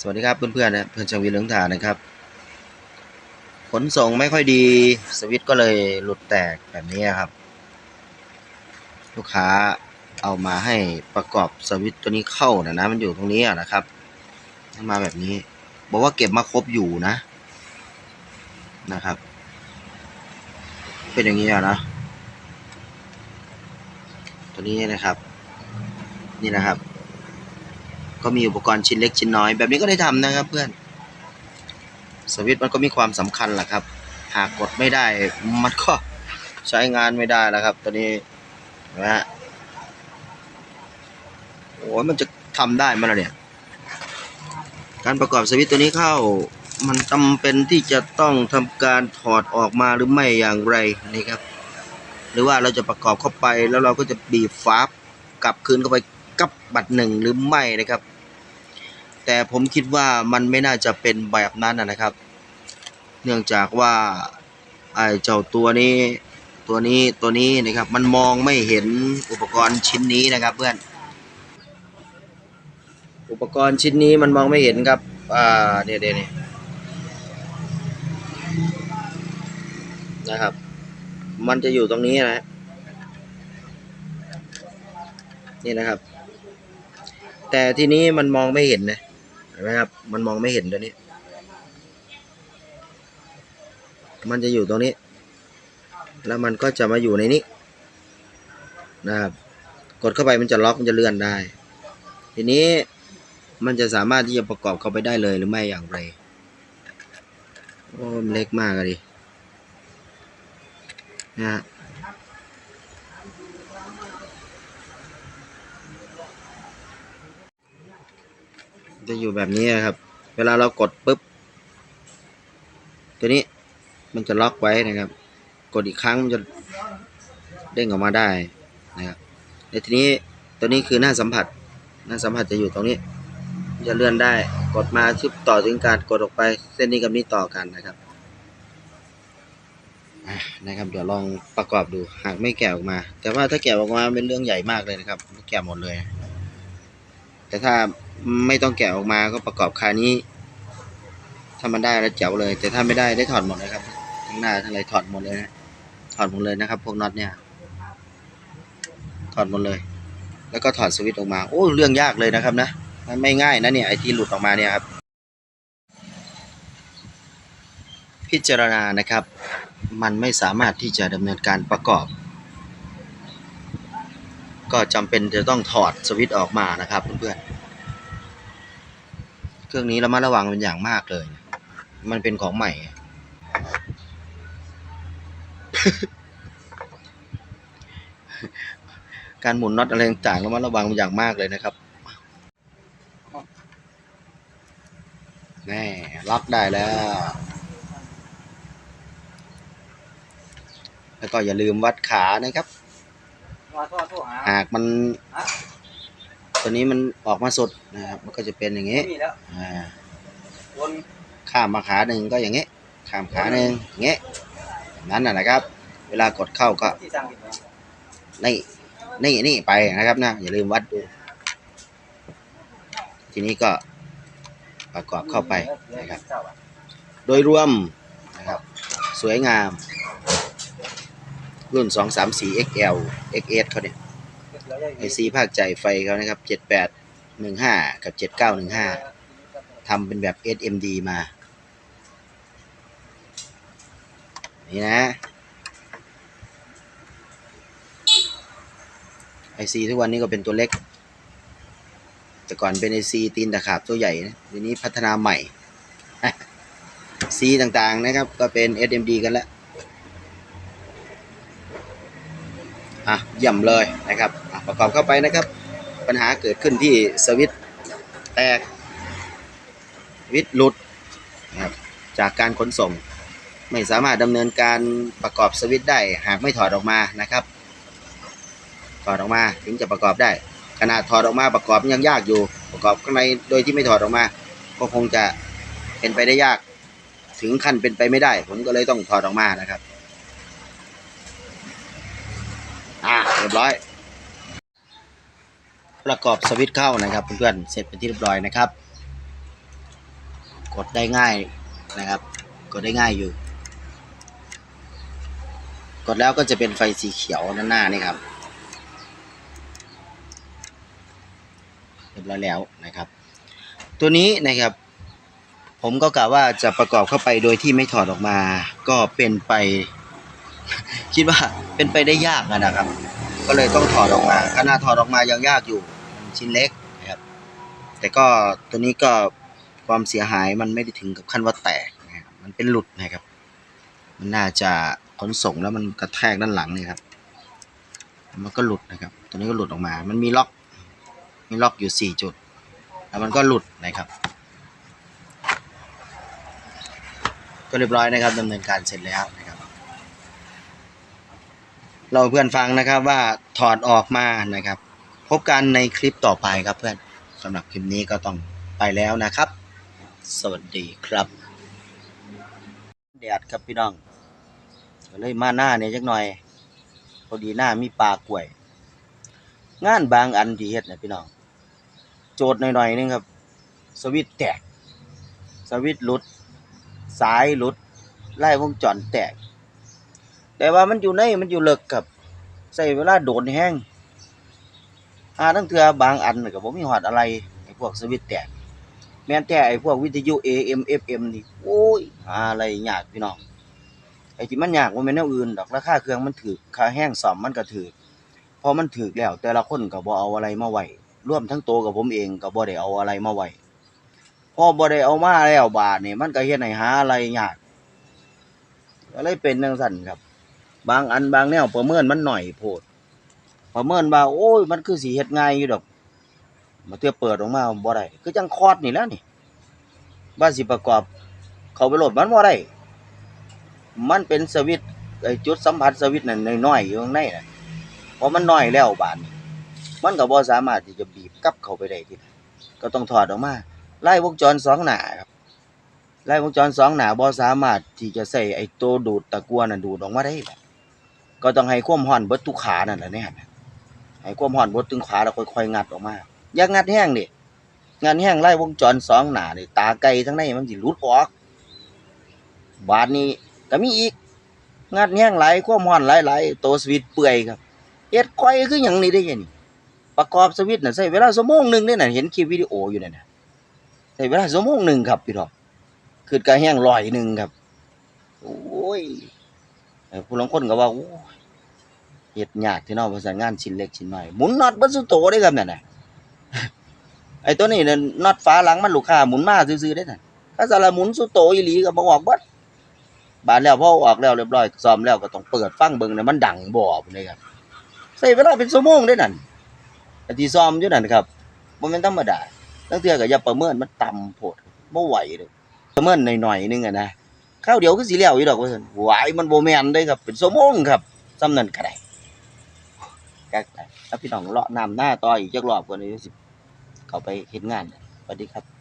สวัสดีครับเพื่อนๆนะเพื่อนชาววิเหลืองถานะครับ ขนส่งไม่ค่อยดีสวิตก็เลยหลุดแตกแบบนี้ครับ ลูกค้าเอามาให้ประกอบสวิตตัวนี้เข้านะนะมันอยู่ตรงนี้นะครับมาแบบนี้ บอกว่าเก็บมาครบอยู่นะนะครับ เป็นอย่างนี้อะนะตัวนี้นะครับ นี่นะครับ ก็มีอุปกรณ์ชิ้นเล็กชิ้นน้อย แบบนี้ก็ได้ทำนะครับเพื่อนสวิตช์มันก็มีความสำคัญแหละครับ หากกดไม่ได้มันก็ใช้งานไม่ได้แล้วครับ ตัวนี้นะฮะโอ้ยมันจะทำได้ไหมล่ะเนี่ย การประกอบสวิตช์ตัวนี้เข้ามันจำเป็นที่จะต้องทำการถอดออกมาหรือไม่อย่างไรนี่ครับ หรือว่าเราจะประกอบเข้าไปแล้วเราก็จะบีบฟ้าบกลับคืนเข้าไปกับบัตรหนึ่งหรือไม่นะครับ แต่ผมคิดว่ามันไม่น่าจะเป็นแบบนั้นนะครับ เนื่องจากว่าไอ้เจ้าตัวนี้ตัวนี้ตัวนี้นะครับ มันมองไม่เห็นอุปกรณ์ชิ้นนี้นะครับเพื่อน อุปกรณ์ชิ้นนี้มันมองไม่เห็นครับ อ่าเนี่ยเดี๋ยวนี้นะครับ มันจะอยู่ตรงนี้นะ นี่นะครับ แต่ทีนี้มันมองไม่เห็นนะ เห็นไหมครับ มันมองไม่เห็นตัวนี้ มันจะอยู่ตรงนี้ แล้วมันก็จะมาอยู่ในนี้ นะครับ กดเข้าไปมันจะล็อกมันจะเลื่อนได้ ทีนี้มันจะสามารถที่จะประกอบเข้าไปได้เลยหรือไม่อย่างไร โอ้เล็กมากอะดินะฮะ จะอยู่แบบนี้นะครับ เวลาเรากดปุ๊บ ตัวนี้มันจะล็อกไว้นะครับ กดอีกครั้งมันจะเด้งออกมาได้นะครับในทีนี้ตัวนี้คือหน้าสัมผัส หน้าสัมผัสจะอยู่ตรงนี้ จะเลื่อนได้ กดมาชึบต่อถึงการกดออกไปเส้นนี้กับนี้ต่อกันนะครับนะครับ เดี๋ยวลองประกอบดู หากไม่แกะออกมา แต่ว่าถ้าแกะออกมาเป็นเรื่องใหญ่มากเลยนะครับ แกะหมดเลย แต่ถ้า ไม่ต้องแกะออกมาก็ประกอบคานี้ ถ้ามันได้แล้วเจ๋วเลย แต่ถ้าไม่ได้ได้ถอดหมดเลยครับ ทั้งหน้าทั้งอะไรถอดหมดเลยนะถอดหมดเลยนะครับ พวกน็อตเนี่ย ถอดหมดเลย แล้วก็ถอดสวิตช์ออกมา โอ้เรื่องยากเลยนะครับนะมันไม่ง่ายนะเนี่ยไอที่หลุดออกมาเนี่ยครับ พิจารณานะครับ มันไม่สามารถที่จะดำเนินการประกอบ ก็จำเป็นจะต้องถอดสวิตช์ออกมานะครับเพื่อนๆ เครื่องนี้ระมัดระวังเป็นอย่างมากเลย มันเป็นของใหม่ การหมุนน็อตอะไรต่างๆระมัดระวังเป็นอย่างมากเลยนะครับแน่ล็อกได้แล้ว แล้วก็อย่าลืมวัดขานะครับว่าโทรโทรหาหากมัน ตัวนี้มันออกมาสุดนะครับ มันก็จะเป็นอย่างนี้มีแล้วอ่า วนข้ามมาขาหนึ่งก็อย่างนี้ ข้ามขาหนึ่งอย่างนี้แบบนั้นนะนะครับ เวลากดเข้าก็ ที่สั่งผิดไหมนี่ นี่นี่ไปนะครับนะ อย่าลืมวัดดู ทีนี้ก็ประกอบเข้าไปนะครับเจ้าอะโดยรวมนะครับ สวยงาม รุ่น 234 XL XS เขาเนี่ยเดี๋ยว ไอซีภาคใจไฟเขานะครับ7815กับ7915ทำเป็นแบบ SMD มา นี่นะไอซีทุกวันนี้ก็เป็นตัวเล็ก แต่ก่อนเป็นไอซีตีนตะขาบตัวใหญ่นะทีนี้พัฒนาใหม่ซีต่างๆนะครับ ก็เป็น SMD กันแล้ว อะเยี่ยมเลยนะครับ ประกอบเข้าไปนะครับ ปัญหาเกิดขึ้นที่สวิตแตกวิตหลุดนะครับจากการขนส่ง ไม่สามารถดำเนินการประกอบสวิตได้ หากไม่ถอดออกมานะครับถอดออกมาถึงจะประกอบได้ ขนาดถอดออกมาประกอบยังยากอยู่ ประกอบข้างในโดยที่ไม่ถอดออกมา ก็คงจะเป็นไปได้ยาก ถึงขั้นเป็นไปไม่ได้ ผมก็เลยต้องถอดออกมานะครับ อ่าเรียบร้อย ประกอบสวิตช์เข้านะครับเพื่อนๆเสร็จเป็นที่เรียบร้อยนะครับ กดได้ง่ายนะครับ กดได้ง่ายอยู่ กดแล้วก็จะเป็นไฟสีเขียวด้านหน้านี่ครับเรียบร้อยแล้วนะครับ ตัวนี้นะครับผมก็กะว่าจะประกอบเข้าไปโดยที่ไม่ถอดออกมา ก็เป็นไป คิดว่าเป็นไปได้ยากนะครับ ก็เลยต้องถอดออกมาขนาดถอดออกมายังยากอยู่ชิ้นเล็กนะครับ แต่ก็ตัวนี้ก็ความเสียหายมันไม่ได้ถึงกับขั้นว่าแตกนะครับมันเป็นหลุดนะครับ มันน่าจะขนส่งแล้วมันกระแทกด้านหลังนี่ครับ มันก็หลุดนะครับ ตัวนี้ก็หลุดออกมา มันมีล็อก มีล็อกอยู่สี่จุด แล้วมันก็หลุดนะครับ ก็เรียบร้อยนะครับดำเนินการเสร็จแล้วนะ เราเพื่อนฟังนะครับว่าถอดออกมานะครับ พบกันในคลิปต่อไปครับเพื่อนสำหรับคลิปนี้ก็ต้องไปแล้วนะครับ สวัสดีครับแดดครับพี่น้องก็เลยมาหน้าเนี่ยจักหน่อยพอดีหน้ามีปลากล้วย งานบางอันที่เฮ็ดนะพี่น้อง โจทย์หน่อยๆนึงครับ สวิตแตก สวิตหลุด สายหลุด ไล่วงจรแตก แต่ว่ามันอยู่ในมันอยู่เลิกครับใส่เวลาโดนแห้งอาทั้งเทือบางอันก็บ่มีหอดอะไรไอ้พวกสวิตแตกแม้แต่ไอ้พวกวิทยุ AM FM นี่โอ้ยหาอะไรยากพี่น้องไอ้ที่มันยากบ่แม่นแนวอื่นดอกราคาเครื่องมันถูกค่าแห้งซ่อมมันก็ถูกพอมันถูกแล้ว แต่ละคนก็บ่เอาอะไรมาไหว้รวมทั้งโตวกับผมเองก็บ่ได้เอาอะไรมาไหวพอบ่ได้เอามาแล้วบาดนี่มันก็เฮ็ดให้หาอะไรยากก็เลยเป็นจังซั่นครับ บางอันบางแนวประเมินมันหน่อยโพดประเมินว่าโอ้ย มันคือสิเฮ็ดง่ายอยู่ดอกมาเทื่อเปิดออกมาบ่ได้คือจังคอดนี่แล้วนี่ว่านสิประกอบ เขาไปโหลดมันบ่ได้มันเป็นสวิตไอจุดสัมผัสสวิตนั่นน้อยๆอยู่ข้างในน่ะเพราะมันน้อยแล้วบานมันก็บ่สามารถที่จะบีบกลับเข้าไปได้ทีละก็ต้องถอดออกมาไล่วงจรสองหน้าครับไล่วงจรสองหน้าบ่สามารถที่จะใส่ไอตัวดูดตะกั่วนั่นดูดออกมาได้ล่ะ ก็ต้องให้ความร้อนเบิดทุกขานั่นแหละเนี่ยให้ความร้อนเบิดทุกขาแล้วค่อยๆงัดออกมาอย่างัดแห้งดิงัดแห้งไล่วงจรสองหนานี่ตาไก่ทั้งในมันสิหลุดออก บาดนี้ก็มีอีกงัดแห้งหลความร้อนหลายๆตัวสวิตเปื่อยครับเฮ็ดค่อยคือหยังนี่ได้ยังนี่ประกอบสวิตน่ะใช้เวลาชั่วโมงหนึ่งเด้น่ะเห็นคลิปวิดีโออยู่นั่นน่ะใช้เวลาชั่วโมงหนึ่งครับพี่น้อคือกะแห้งร้อยหนึ่งครับ โอ้ย ผู้ลางคนก็ว่าโอ้ยเฮ็ดยากที่เนาะภาษางานชิ้นเล็กชิ้นน้อยหมุนน็อตบิดสุโตเด้ครับนั่นน่ะไอ้ตัวนี้น่ะน็อตฝาหลังมันลูกค้าหมุนมาซื่อๆเด้น่ะถ้าสารหมุนสุโตอีหลีก็บ่ออกบิดบาดแล้วพอออกแล้วเรียบร้อยซ่อมแล้วก็ต้องเปิดฟังเบิ่งน่ะมันดังบ่พุ่นเลยครับใช้เวลาเป็นชั่วโมงเด้นั่นอันที่ซ้อมอยู่นั่นครับบ่แม่นธรรมดาตั้งเทื่อก็อย่าประเมินมันต่ำโพดบ่ไหวเด้อประเมินหน่อยๆนึงอะนะ ข้าวเดียวคือสีเหลวอยู่ดอกว่าซั่นไหวายมันโบแมนได้ครับ เป็นโซโมงครับซ้ำนั่นก็ได้จักแล้วพี่น้องเลาะน้ำหน้าต่ออีกจักรอบกว่านี้สิ เขาไปเห็นงานสวัสดีครับ